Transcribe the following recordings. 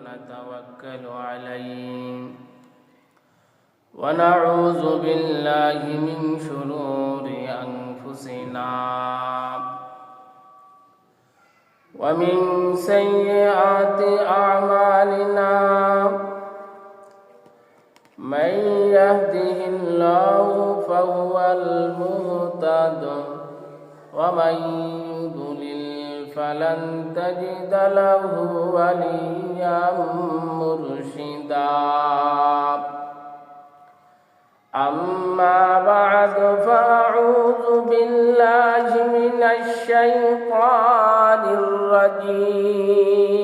ونتوكل عليه. ونعوذ بالله من شرور أنفسنا. ومن سيئات أعمالنا. من يهده الله فهو المهتد. ومن فلن تجد له وليا مرشدا أما بعد فأعوذ بالله من الشيطان الرجيم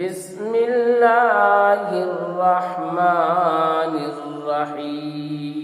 بسم الله الرحمن الرحيم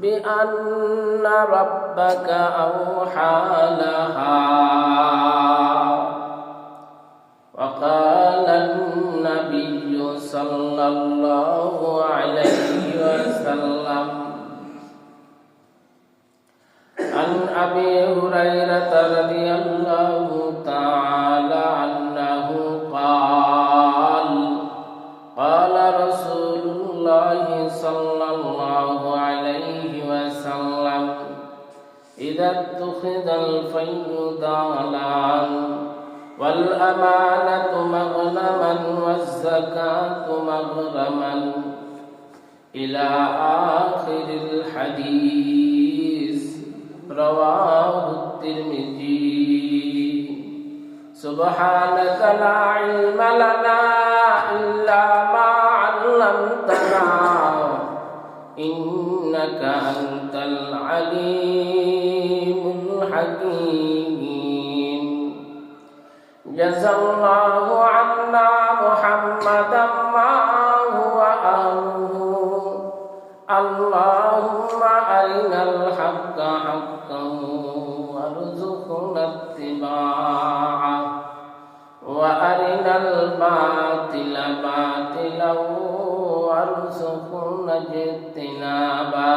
بأن ربك أوحى لها وقال النبي صلى الله عليه وسلم عن أبي هريرة رضي الله إذا اتخذ الفي ضالا والأمانة مغنما والزكاة مغرما إلى آخر الحديث رواه الترمذي سبحانك لا علم لنا إلا ما علمتنا إنك أنت العليم الحكيم جزى الله عنا محمدا ما هو أهله اللهم أرنا الحق حقا وارزقنا اتباعه وأرنا الباطل باطلا وارزقنا اجتنابا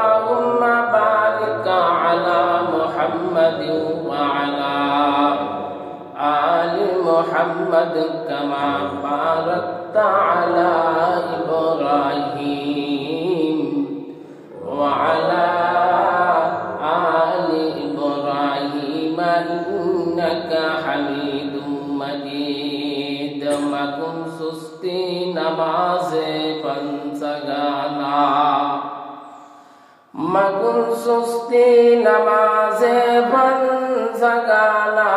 محمد كما باركت على إبراهيم وعلى آل إبراهيم إنك حميد مجيد ما كن سستي نماز فانسغانا মগুন সুস্তি নামাজে বনজাগানা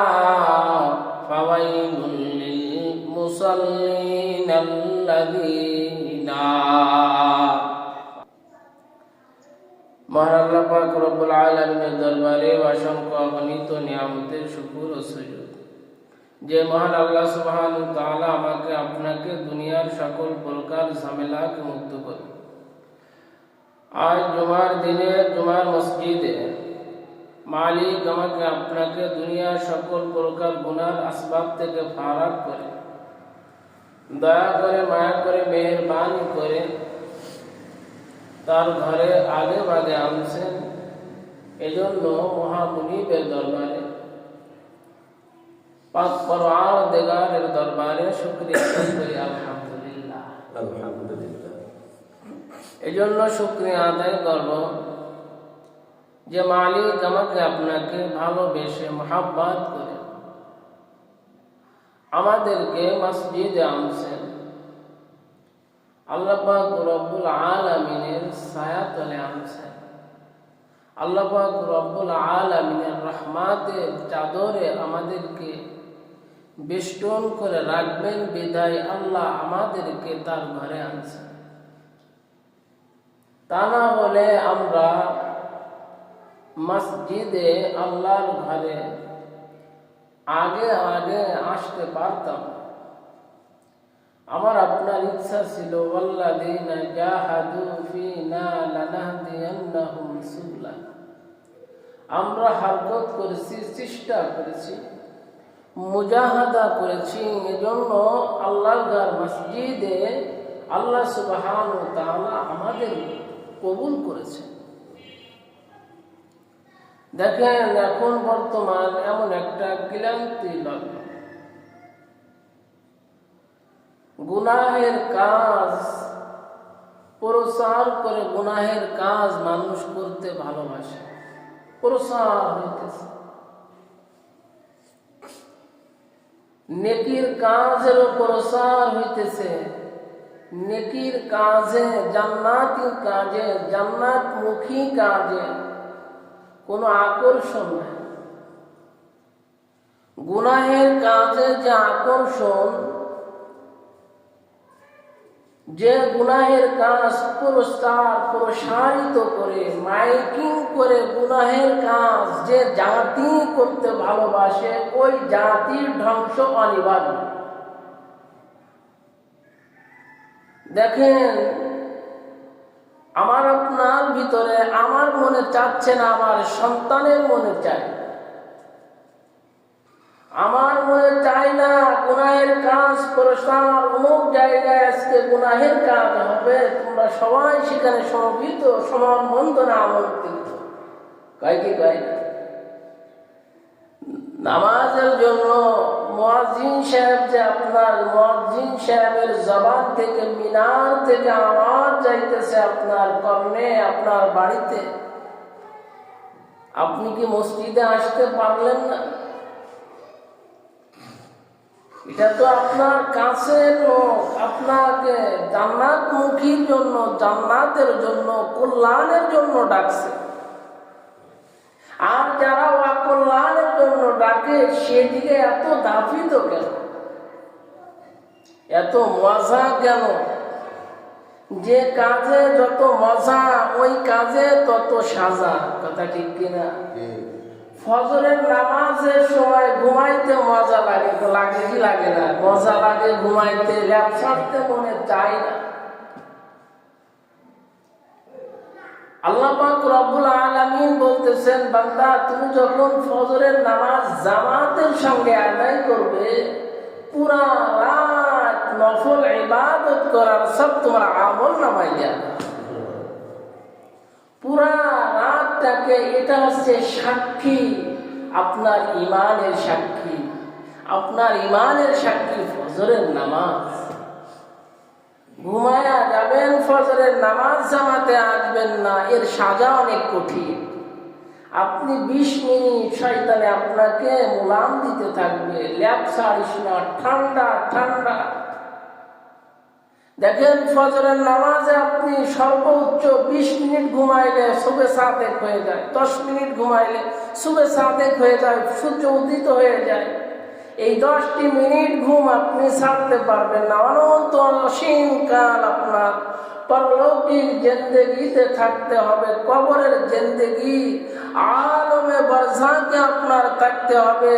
দরবারে অসংখ্য অগণিত নিয়ামতের শুকর ও যে মহান আল্লাহ সুবহানাহু ওয়া তাআলা আমাকে, আপনাকে দুনিয়ার সকল প্রকার ঝামেলাকে মুক্ত করুন আজ জুমার দিনে, জুমার মসজিদে মালিক আমাকে আপনাকে দুনিয়ার সকল প্রকার গুনার আসবাব থেকে ফারাক করে দয়া করে মায়া করে মেহরবানি করে তার ঘরে আগে বাগে আনছেন এজন্য মহামুনিবের দরবারে। পাক পরওয়ার দেগারের দরবারে শুকরিয়া আদায় করি আলহামদুলিল্লাহ। আলহামদুলিল্লাহ। এজন্য শুক্রিয়া আদায় করব যে মালিক আমাকে আপনাকে ভালোবেসে মহাব্বাত করে আমাদেরকে মসজিদে আনছেন। আল্লাহ পাক রব্বুল আলামিনের ছায়াতলে আনছেন। আল্লাহ পাক রব্বুল আলামিনের রহমাতের চাদরে আমাদেরকে বেষ্টন করে রাখবেন, বিদায় আল্লাহ আমাদেরকে তার ঘরে আনছেন। তা না হলে আমরা মসজিদে আল্লাহর ঘরে আগে আগে আসতে পারতাম। আমার আপনার ইচ্ছা ছিল আমরা হারকত করেছি চেষ্টা করেছি, মুজাহাদা করেছি। এজন্য আল্লাহর মসজিদে আল্লাহ সুবহান ও তাআলা আমাদের কবুল করেছেন। দেখেন এখন বর্তমান এমন একটা ক্লান্তি লাগল গুনাহের কাজ, প্রসার করে গুনাহের কাজ মানুষ করতে ভালোবাসে। প্রসার হইতেছে। নেকির কাজের প্রসার হইতেছে। নেকির কাজে, জান্নাতি কাজে, জান্নাতমুখী কাজে কোনো আকর্ষণ নাই। গুনাহের কাজে যে আকর্ষণ, যে গুনাহের কাজ পুরস্কার প্রসারিত করে, মাইকিং করে গুনাহের কাজ যে জাতি করতে ভালোবাসে, ওই জাতির ধ্বংস অনিবার্য। দেখেন আমার আপনার ভিতরে আমার মনে চাচ্ছে না, আমার সন্তানের মনে চায়। আমার মনে চাই না গুনাহের কাজ প্রসার অমুক জায়গায় আজকে গুনাহের কাজ হবে, তোমরা সবাই সেখানে সমবেত, সমান বন্ধনে আমন্ত্রিত কয় কি কয়? নামাজের জন্য মুয়াজ্জিন সাহেব যে আপনার মুয়াজ্জিন সাহেবের জবান থেকে মিনার থেকে আওয়াজ যাইতেছে আপনার কর্ণে আপনার বাড়িতে। আপনি কি মসজিদে আসতে পারলেন না? এটা তো আপনার কাছের লোক, আপনাকে জান্নাত মুখীর জন্য, জান্নাতের জন্য, কল্যাণের জন্য ডাকছে। আর যারা অকল্যাণের জন্য ডাকে সেদিকে এত দাফিত কেন? এত মজা কেন? যে কাজে যত মজা ওই কাজে তত সাজা। কথা ঠিক কিনা? ফজরের নামাজের সময় ঘুমাইতে মজা লাগে তো লাগে কি লাগে না? মজা লাগে ঘুমাইতে ল্যাপ ছাড়তে মনে চায় না। বলতেছেন, বান্দা, তুমি যখন ফজরের নামাজ জামাতের সঙ্গে আদায় করবে, পুরা রাত সব তোমার আমল নামাই এটা হচ্ছে সাক্ষী, আপনার ইমানের সাক্ষী। আপনার ইমানের সাক্ষী ফজরের নামাজ। ঘুমায়া যাবেন ফজরের নামাজ জামাতে আসবেন না, এর সাজা অনেক কঠিন। আপনি বিশ মিনিট শয়তানে আপনাকে মোলাম দিতে থাকবে, ল্যাপ সারিস না, ঠান্ডা ঠান্ডা। দেখেন ফজরের নামাজে আপনি সর্বোচ্চ বিশ মিনিট ঘুমাইলে সুবে সাতেক হয়ে যায়, দশ মিনিট ঘুমাইলে সুবে সাতেক হয়ে যায়, সূর্য উদিত হয়ে যায়। এই দশটি মিনিট ঘুম আপনি ছাড়তে পারবেন না। অনন্ত অসীম কাল আপনার। পরলৌকিক জেন্দেগিতে থাকতে হবে, কবরের জেন্দেগি। আলমে বর্ষাকে আপনার থাকতে হবে।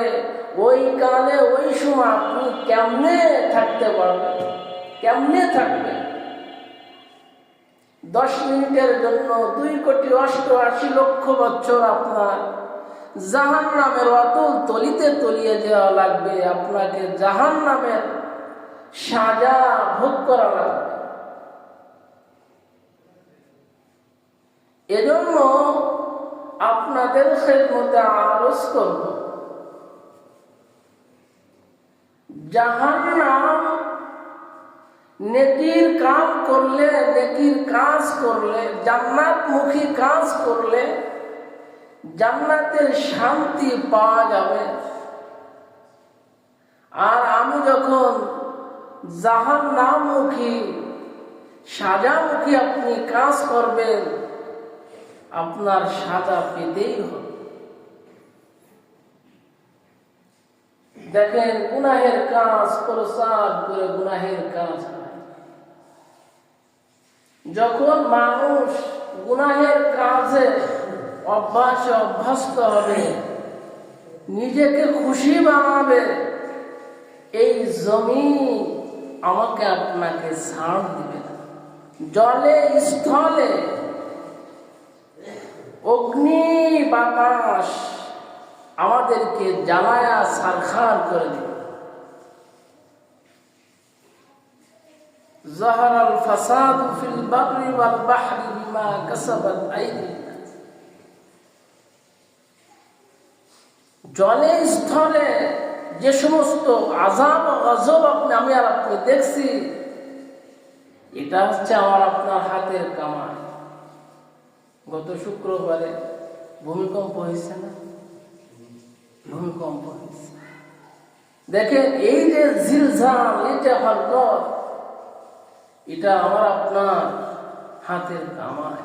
ওই কালে, ওই সময় আপনি কেমনে থাকতে পারবেন? কেমনে থাকবে দশ মিনিটের জন্য দুই কোটি অষ্টআশি লক্ষ বছর আপনার জাহান নামের অতুল তলিতে তলিয়ে যাওয়া লাগবে, আপনাকে জাহান নামের সাজা ভোগ করা লাগবে। এজন্য আপনাদের খেদমতে আরজ করব। জাহান নাম নেকির কাম করলে, নেকির কাজ করলে জান্নাত মুখী কাজ করলে জান্নাতের শান্তি পাওয়া যাবে। আর আমি যখন জাহান নামুখী সাজামুখী আপনি কাজ করবেন, আপনার সাজা পেতেই হবে। দেখেন, গুনাহের কাজ, প্রসাদ করে গুনাহের কাজ যখন মানুষ গুনাহের কাজে অভ্যাস অভ্যস্ত হবে, নিজেকে খুশি বানাবে। এই জমি আমাকে আপনাকে ছাড় দিবে জলে, স্থলে, অগ্নি, বাতাস আমাদেরকে জ্বালায়া সারখার করে দিবে। জহরাল ফাসাদ ফিল বাকরি ওয়াল বাহরি বিমা কাসাবাত আইদি জলে স্থলে যে সমস্ত আজাব গজব আপনি আমি আর আপনি দেখছি, এটা হচ্ছে আমার আপনার হাতের কামাই গত শুক্রবারে ভূমিকম্প হয়েছে না? ভূমিকম্প হয়েছে। দেখেন, এই যে ঝিলঝাল, এই যে হরকত এটা আমার আপনার হাতের কামাই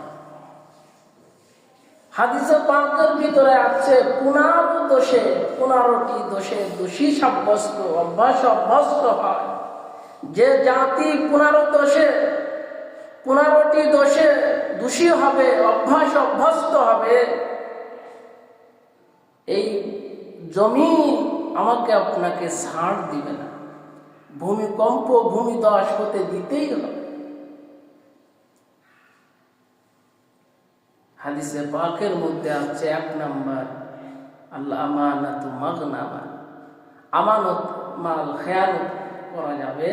হাদিসে পাকের ভিতরে আছে পুনারো দোষে, পুনারোটি দোষে দোষী সাব্যস্ত, অভ্যাস অভ্যস্ত হয়। যে জাতি পুনারো দোষে, পুনারোটি দোষে দোষী হবে, অভ্যাস অভ্যস্ত হবে, এই জমি আমাকে আপনাকে ছাড় দিবে না। ভূমিকম্প ভূমিদশ হতে দিতেই হবে। হাদিসে পাকের মধ্যে আছে এক নাম্বার, আল্লাহ আমানত মাগনামা। আমানত, মাল, খেয়ানত করা যাবে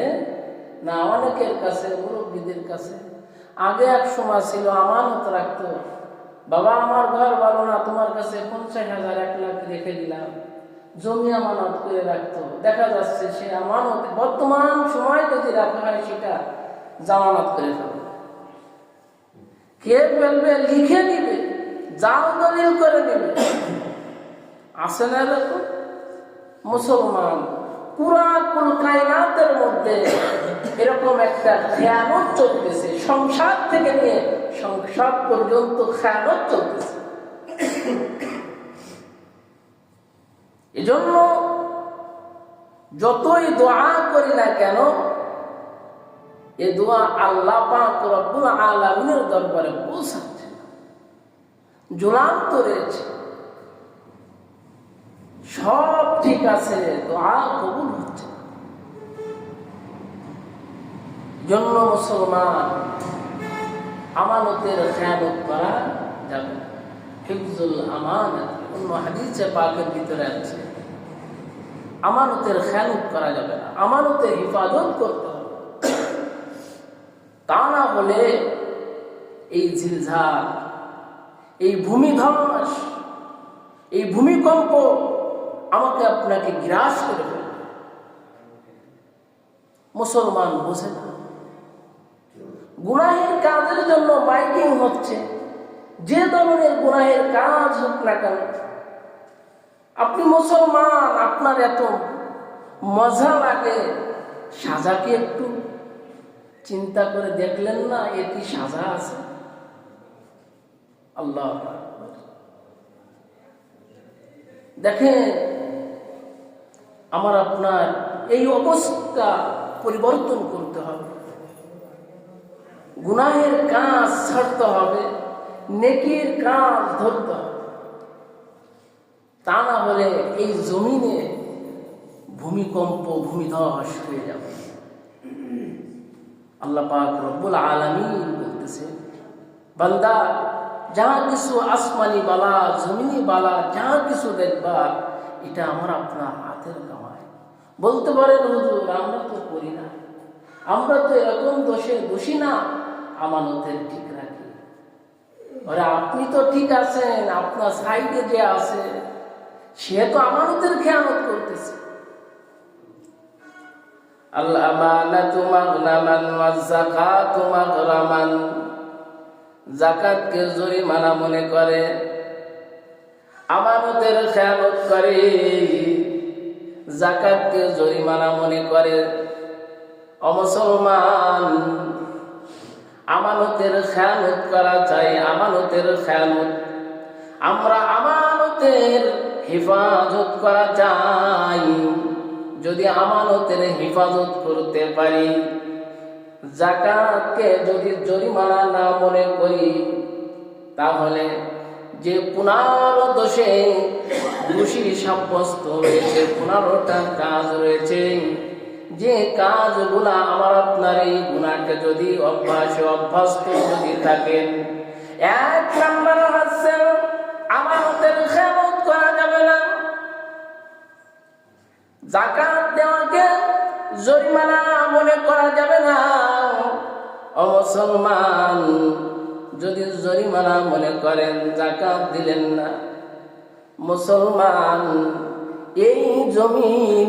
না অনেকের কাছে, মুরব্বীদের কাছে। আগে এক সময় ছিল আমানত রাখতো, বাবা আমার ঘর ভালো না, তোমার কাছে পঞ্চাশ হাজার, এক লাখ রেখে দিলাম। জমি আমানত করে রাখতো। দেখা যাচ্ছে সে আমানত বর্তমান সময় যদি রাখা হয়, সেটা জামানত করে ফেলবে কে ফেলবে, লিখে নিবে জাল দলিল করে নিবে। আসে না এরকম? মুসলমান পুরা কায়নাতের মধ্যে এরকম একটা খেয়ানত চলতেছে, সংসার থেকে নিয়ে সংসার পর্যন্ত খেয়ানত চলতেছে। এজন্য যতই দোয়া করি না কেন এ দোয়া আল্লাহ পাক রব্বুল আলামিনের দরবারে পৌঁছাচ্ছে। জুলান্ত রয়েছে। সব ঠিক আছে, দোয়া কবুল হচ্ছে। জন্য মুসলমান, আমানতের খেয়ালত করা যাবে। হিফজুল আমানত, অন্য হাদিসে পাকের ভিতরে আছে। আমানতের খেয়ালত করা যাবে না। আমানতের হিফাজত করতে তা না বলে এই ঝিলঝাল, এই ভূমিধ্বস এই ভূমিকম্প আমাকে আপনাকে গ্রাস করে মুসলমান বোঝে না। গুনাহের কাজের জন্য বাইকিং হচ্ছে। যে ধরনের গুনাহের কাজ হোক না কেন, আপনি মুসলমান, আপনার এত মজা লাগে সাজা কি একটু চিন্তা করে দেখলেন না এর কি সাজা আছে। আল্লাহ। দেখেন, আমার আপনার এই অবস্থা পরিবর্তন করতে হবে। গুনাহের কাজ ছাড়তে হবে, নেকির কাজ ধরতে হবে। তা না হলে এই জমিনে ভূমিকম্প, ভূমিধস হয়ে যাবে। আল্লাহ পাক রব্বুল আলামিন বলতেছে, বান্দা, যা কিছু আসমানি বালা, জমিনি বালা, যা কিছু দেখবা, এটা আমার আপনার হাতের কামাই। বলতে পারেন, হুজুর, আমরা তো করি না। আমরা তো এরকম দোষে দোষী না, আমানতের ঠিক রাখি। ওরা আপনি তো ঠিক আছেন, আপনার সাইডে যে আছে, সে তো আমানতের খেয়ানত করতেছে। মাগনামান ওয়াজ যাকাতু মাগরামান। জাকাতকে জরিমানা মনে করে। আমানতের খেয়ালত করে। জাকাতকে জরিমানা মনে করে। অমুসলমান আমানতের খেয়ালত করা চাই, আমানতের খেয়ালত আমরা আমানতের হেফাজত করা চাই। যদি আমানতের হেফাজত করতে পারি, জাকাতকে যদি জরিমানা না মনে করি, তাহলে যে পুনর দোষে দোষী সাব্যস্ত রয়েছে পুনরোটা কাজ রয়েছে। যে কাজগুলা আমার আপনার এই গুণাকে যদি অভ্যাসে, অভ্যস্ত যদি থাকেন, এক নাম্বার হচ্ছে আমানতের খেয়ালত করা যাবে না। জাকাত দেওয়াকে জরিমানা মনে করা যাবে না। ও মুসলমান, যদি জরিমানা মনে করেন, জাকাত দিলেন না। মুসলমান, এই জমিন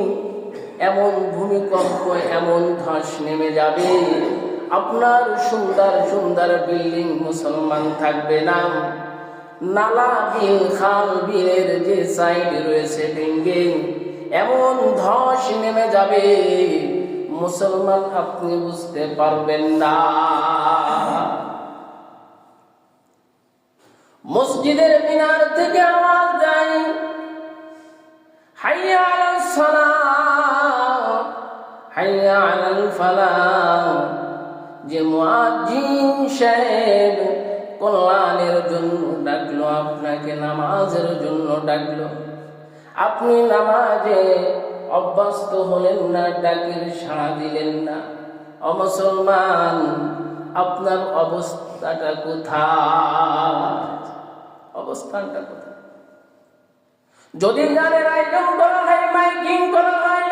এমন ভূমিকম্প, এমন ধস নেমে যাবে। আপনার সুন্দর সুন্দর বিল্ডিং মুসলমান থাকবে না। নালা, বিল, খাল, বিলের যে সাইড রয়েছে বিল্ডিং এমন ধস নেমে যাবে, মুসলমান আপনি বুঝতে পারবেন না। মসজিদের মিনার থেকে আওয়াজ যায়, হাইয়া আলাল হাইয়া আলাল ফালাহ যে মুয়াজ্জিন সাহেব কল্যাণের জন্য ডাকলো, আপনাকে নামাজের জন্য ডাকলো। আপনি নামাজে অভ্যস্ত হলেন না, ডাকের সাড়া দিলেন না। অমুসলমান আপনার অবস্থাটা কোথায়? অবস্থানটা যদি গানের আয়োজন করা হয়, মাইকিং করা হয়,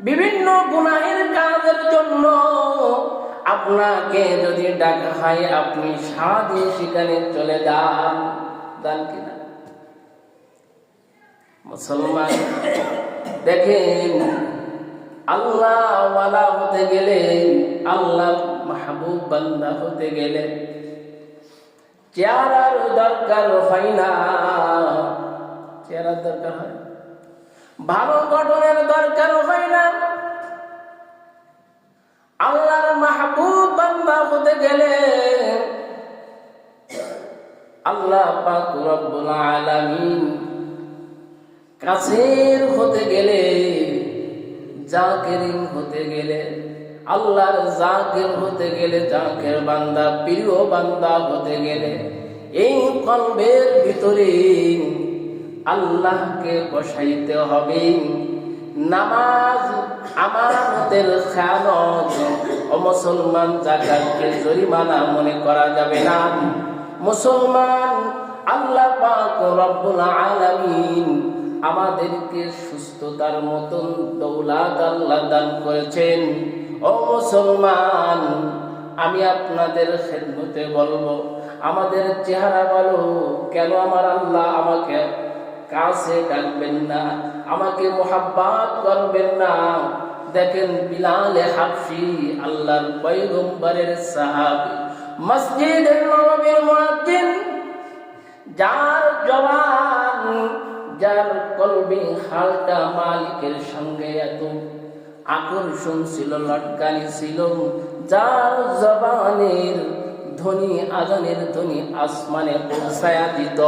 বিভিন্ন গুনাহের কাজের জন্য আপনাকে যদি ডাকা হয়, আপনি সারা দিয়ে সেখানে চলে যান। যান কিনা? মুসলমান। দেখেন, আল্লাহ ওয়ালা হতে গেলে, আল্লাহ মাহবুব বান্দা হতে গেলে চেহারার দরকার হয় না। চেহারার দরকার হয়? ভালো গঠনের দরকার হয় না। আল্লাহর মাহবুব বান্দা হতে গেলে, আল্লাহ পাক রব্বুল আলামিন কাছের হতে গেলে, জাকেরিন হতে গেলে, আল্লাহর জাকের হতে গেলে, জাকের বান্দা, প্রিয় বান্দা হতে গেলে, এই কলবের ভিতরে আল্লাহকে বসাইতে হবে। নামাজ আমানতের খেয়ালত ও মুসলমান জাকাতকে জরিমানা মনে করা যাবে না। মুসলমান আল্লাহ পাক রব্বুল আলামিন আমাদেরকে সুস্থতার মতন দৌলাত আল্লাহ দান করেছেন। ও মুসলমান, আমি আপনাদের খেদমতে বলব, আমাদের চেহারা বলো কেন আমার আল্লাহ আমাকে কাছে ডাকবেন না, আমাকে মোহাব্বাত করবেন না? দেখেন বিলালে হাফসি আল্লাহর পয়গম্বরের সাহাবী মসজিদের নববীর মুয়াজ্জিন, যার জবান যার কলবি হালটা মালিকের সঙ্গে এত আকর্ষণ ছিল লটকানি ছিল, যার জবানের ধ্বনি, আজানের ধ্বনি আসমানে পৌঁছায়া দিত।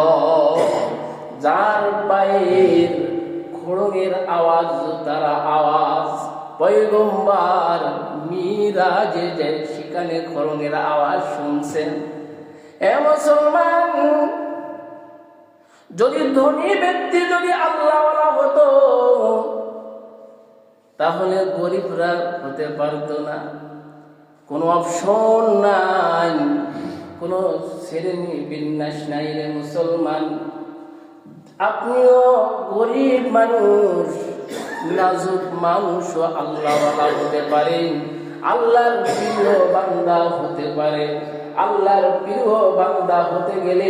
যার পায়ের খড়গের আওয়াজ, তারা আওয়াজ, পয়গম্বার মিরাজে যে সেখানে খড়গের আওয়াজ শুনছেন। এ মুসলমান যদি ধনী ব্যক্তি যদি আল্লাহ হতো, তাহলে গরিবরা হতে পারতো না। কোনো অপশন নাই। কোনো শ্রেণি বিন্যাস নাই রে মুসলমান। আপনিও গরিব মানুষ, নাজুক মানুষও আল্লাহওয়ালা হতে পারেন আল্লাহর প্রিয় বান্দা হতে পারে। আল্লাহর প্রিয় বান্দা হতে গেলে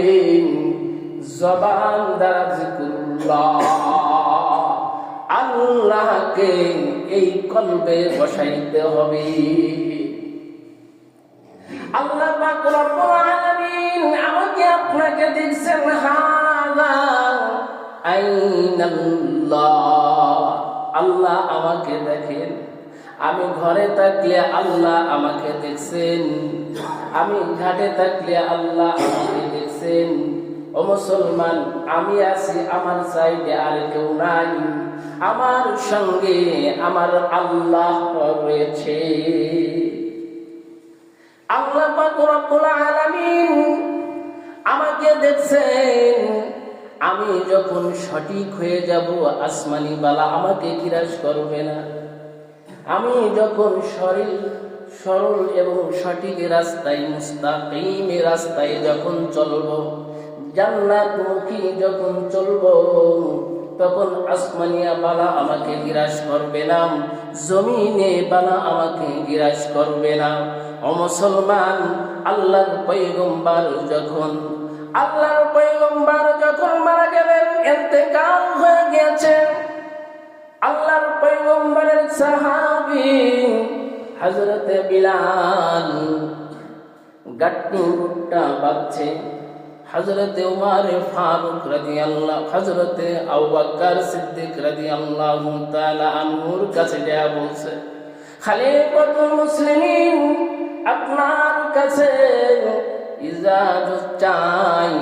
জবান জিকুল্লাহ আল্লাহকে এই কলবে বসাইতে হবে। আল্লাহ আমাকে আপনাকে আল্লাহ আল্লাহ আমাকে দেখেন। আমি ঘরে থাকলে আল্লাহ আমাকে দেখছেন। আমি ঘাটে থাকলে আল্লাহ আমাকে দেখছেন। ও মুসলমান, আমি আছি আমার সাইডে আর কেউ নাই। আমার সঙ্গে আমার আল্লাহ রয়েছে। আল্লাহ আলামিন আমাকে দেখছেন, আমি যখন সঠিক হয়ে যাব, আসমানি বালা আমাকে কিরাস করবে না। আমি যখন শরীর সরল এবং সঠিক রাস্তায়, মুস্তাকিম রাস্তায় যখন চলব জান্নাতমুখী যখন চলব, তখন আসমানিয়া বালা আমাকে গিরাস করবে না, জমিনে বালা আমাকে গিরাস করবে না। ও মুসলমান, আল্লাহর পৈগম্বার যখন, আল্লাহর পৈগম্বার যখন মারা গেলেন, এতেকাল হয়ে গেছে আল্লাহর পৈগম্বরের সাহাবি হজরতে বিলাল গাট্টু গুট্টা বাচ্ছে হজরতে উমার ফারুক রাজি আল্লাহ হজরতে আউবাক্কার সিদ্দিক রাজি আল্লাহ তাআলা আনহুর কাছে দেয়া বলছে খালিফাতুল মুসলিমিন, আপনার কাছে ইজাজত চাই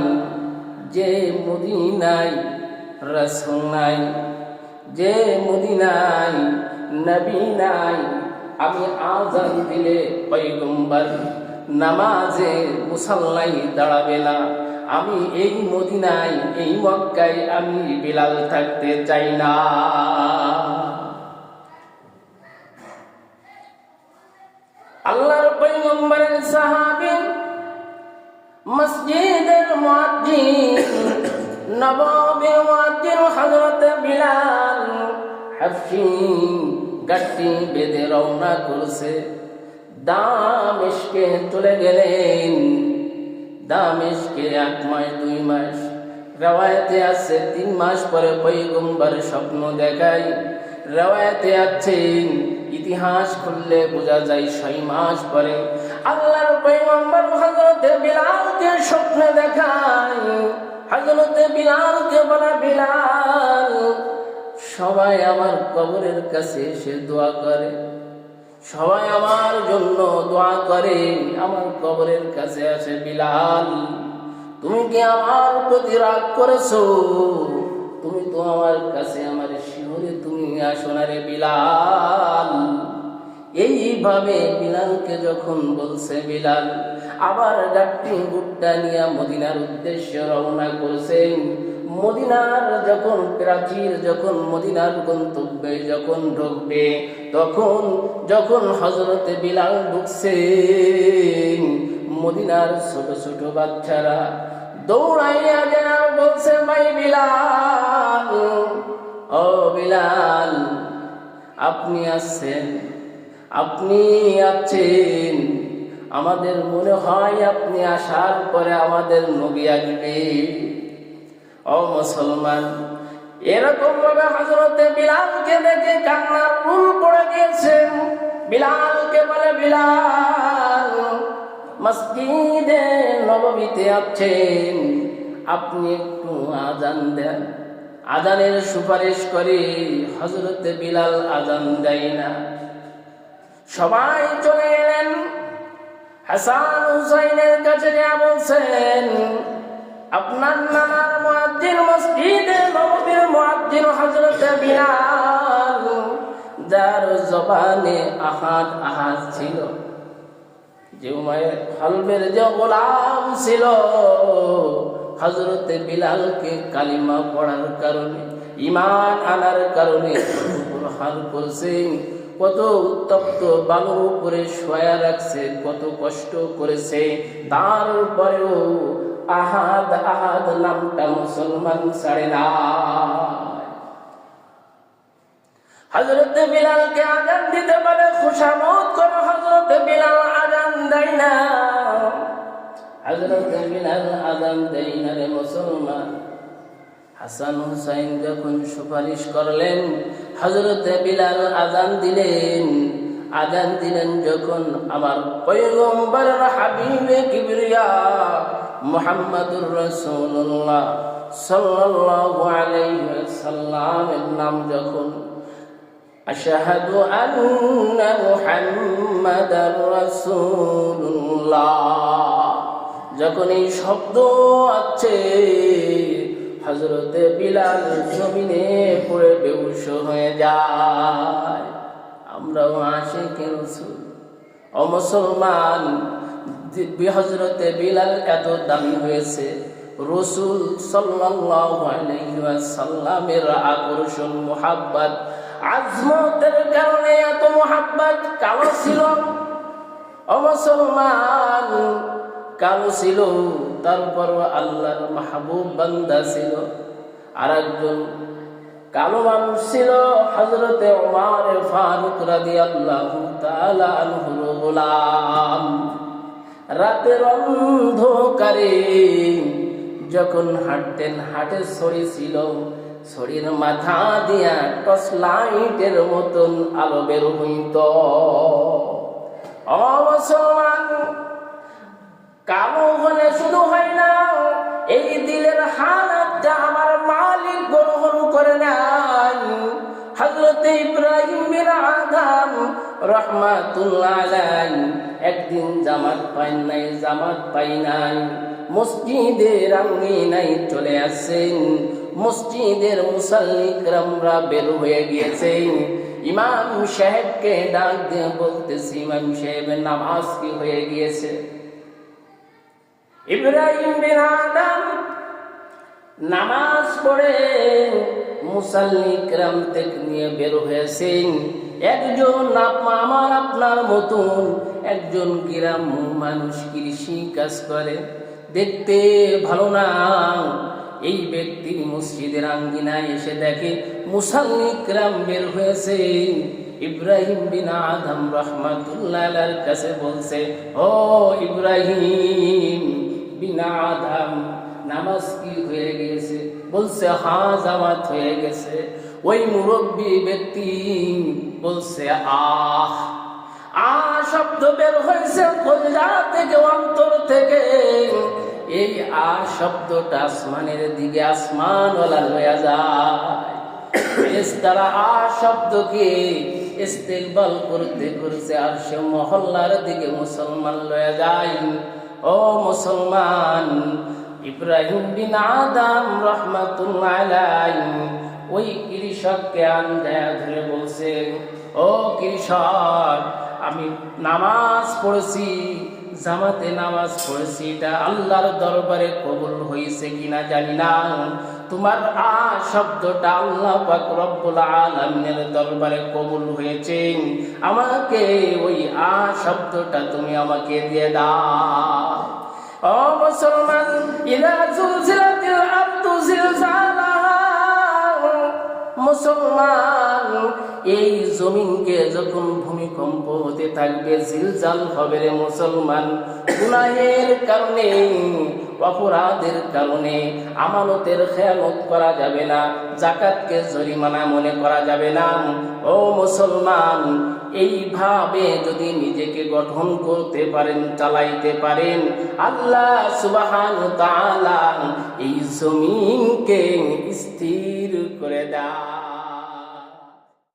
যে মদিনায় রাসূল নাই, যে মদিনাই নবী নাই, আমি আজান দিলে পৈগম্বর নামাজে মুসাল্লাই দাঁড়াবে না আমি এই মদিনায়, এই মক্কায় আমি বিলাল থাকতে চাই না। আল্লাহর পৈগম্বরের সাহাবী মসজিদের মুয়াজ্জিন, নববীর মুয়াজ্জিন হযরত বিলাল হাফসি গাটি বেঁধে রওনা করছে। দামেশকে চলে গেলেন দামেশকে এক মাস, দুই মাস। রেওয়ায়তে আছে তিন মাস পরে পৈগম্বর স্বপ্ন দেখায়। রেওয়ায়তে আছে ইতিহাস খুললে বোঝা যায় ছয় মাস পরে। আল্লাহর পৈগম্বর হযরত বিলালকে স্বপ্ন দেখায়। হযরত বিলালকে বলা, বিলাল, সবাই আমার কবরের কাছে এসে দোয়া করে। সবাই আমার জন্য দোয়া করে, আমার কবরের কাছে আসে বিলাল। তুমি কি আমার প্রতি রাগ করেছ? তুমি তো আমার কাছে, আমার শিহরে তুমি আসো না রে বিলাল। এইভাবে বিলালকে যখন বলছে বিলাল, আবার গাঠটি গুট্টা নিয়ে মদিনার উদ্দেশ্যে রওনা করছেন মদিনার যখন প্রাচীর, যখন মদিনার গন্তব্যে যখন ঢুকবে, তখন, যখন হজরতে বিলাল ঢুকছে, মদিনার ছোট ছোট বাচ্চারা দৌড়াইয়া যেন বলছে, ভাই বিলাল, ও বিলাল, আপনি আসছেন আপনি আছেন। আমাদের মনে হয় আপনি আসার পরে আমাদের নবী আসবে। ও মুসলমান, এরকম ভাবে হজরতে বিলালকে দেখে কান্নার ফুল পড়ে গিয়েছেন বিলালকে বলে, বিলাল, মসজিদে নবমীতে আছেন, আপনি একটু আজান দেন। আজানের সুপারিশ করে হজরতে বিলাল আজান দেয় না। সবাই চলে গেলেন হাসান হুসাইনের কাছে বলছেন আপনার নানার মুয়াজ্জিন মসজিদে নববীর মুয়াজ্জিন হযরত বিলাল, যার জবানে আহাদ আহাদ ছিল। যে উমায়ের হালবের যে গোলাম ছিল হজরতে বিলালকে কালিমা পড়ার কারণে ইমান আনার কারণে হাল কত উত্তপ্ত বালুর উপরে শোয়া রাখছে, কত কষ্ট করেছে। তারপরেও আহাদ আহাদ নামটা মুসলমান ছাড়ে না। হজরত বিলালকে আজান দিতে পারে খুশামত করো হজরত বিলাল, আজান দেয় না। হজরত বিলাল আজান দেয় না রে মুসলমান। হাসান হুসাইন যখন সুপারিশ করলেন হজরত বিলাল আজান দিলেন। আজান দিলেন যখন আমার পয়গম্বর হাবিবে কিবরিয়া মুহাম্মাদুর রাসূলুল্লাহ সাল্লাল্লাহু আলাইহি ওয়াসাল্লামের নাম যখন আশহাদু আন্না মুহাম্মাদার রাসূলুল্লাহ যখন এই শব্দ আছে হজরতে বিলাল জমিনে পড়ে বেউস হয়ে যায়। আমরাও আসে কেন ও মুসলমান হজরতে বিলাল এত দামি হয়েছে। রসুল সাল্লামের আকর্ষণ, মোহাব্বত, আজমতের কারণে এত মোহাব্বত কালো ছিল। ও মুসলমান, কালো ছিল তারপর আল্লাহর মাহবুব বান্দা ছিল। আর একজন কালো মানুষ ছিল হজরতে ওমার ফারুক রাদি আল্লাহ গোলাম। রাতের অন্ধকারে যখন হাঁটতেন, হাটে ছড়ি ছিল ছড়ির মাথা দিয়া টস লাইটের মতন আলো বের হইত। অমসমান কালো হলে শুধু হয় না হজরত ইব্রাহিম বিন আদম রহমাতুল্লাহ একদিন জামাত পাই নাই, জামাত পাই নাই। মসজিদের নাই চলে আসেন মসজিদের বের হয়ে গিয়েছেন। ইমাম সাহেবকে ডাক দিয়ে বলতেছি, ইমাম সাহেবের নামাজ কি হয়ে গিয়েছে? ইব্রাহিম বিন আদম নামাজ পড়ে মুসাল্লিকরাম থেকে নিয়ে বের হয়েছেন। একজন আমার আপনার মতন একজন গ্রাম মানুষ কৃষি কাজ করে। দেখতে ভালো না। এই ব্যক্তি মসজিদের আঙ্গিনায় এসে দেখে মুসাল্লিকরাম বের হয়েছে। ইব্রাহিম বিন আদম রহমাতুল্লাহ কাছে বলছে, ও ইব্রাহিম বিনা আদম, নামাজ কি হয়ে গিয়েছে? বলছে, হা, জামাত হয়ে গেছে। ওই মুরব্বী ব্যক্তি বলছে, আহ, আ শব্দ বের হয়েছে কলজা থেকে, অন্তর থেকে। এই আ শব্দটা আসমানের দিকে আসমানওয়ালা লয়া যায়। তারা আ শব্দকে ইস্তেকবাল করতে করতে আর সে মহল্লার দিকে মুসলমান লয়া যায়। ও মুসলমান ইব্রাহিম বিন আদম রহমাতুল্লাহ ওই কৃষককে আন্দায়া ধরে বলছে, ও কৃষক, আমি নামাজ পড়েছি, জামাতে নামাজ পড়েছি, এটা আল্লাহর দরবারে কবুল হয়েছে কিনা জানি না। তোমার আ শব্দটা আল্লাহ পাক রব্বুল আলামিনের দরবারে কবুল হয়েছে। আমাকে ওই আ শব্দটা তুমি আমাকে দিয়ে দাও। ও মুসলমান, ইলা জুলজিলাতিল আরদু জিলজালাহা। মুসলমান, এই জমিনকে যখন ভূমিকম্প হতে থাকবে, জিলজাল হবে রে মুসলমান। গুনাহের কারণে অপরাধের কারণে আমানতের খেয়ালত করা যাবে না জাকাতকে জরিমানা মনে করা যাবে না। ও মুসলমান, এইভাবে যদি নিজেকে গঠন করতে পারেন, চালাইতে পারেন, আল্লাহ সুবাহান এই জমিনকে স্থির করে দেয়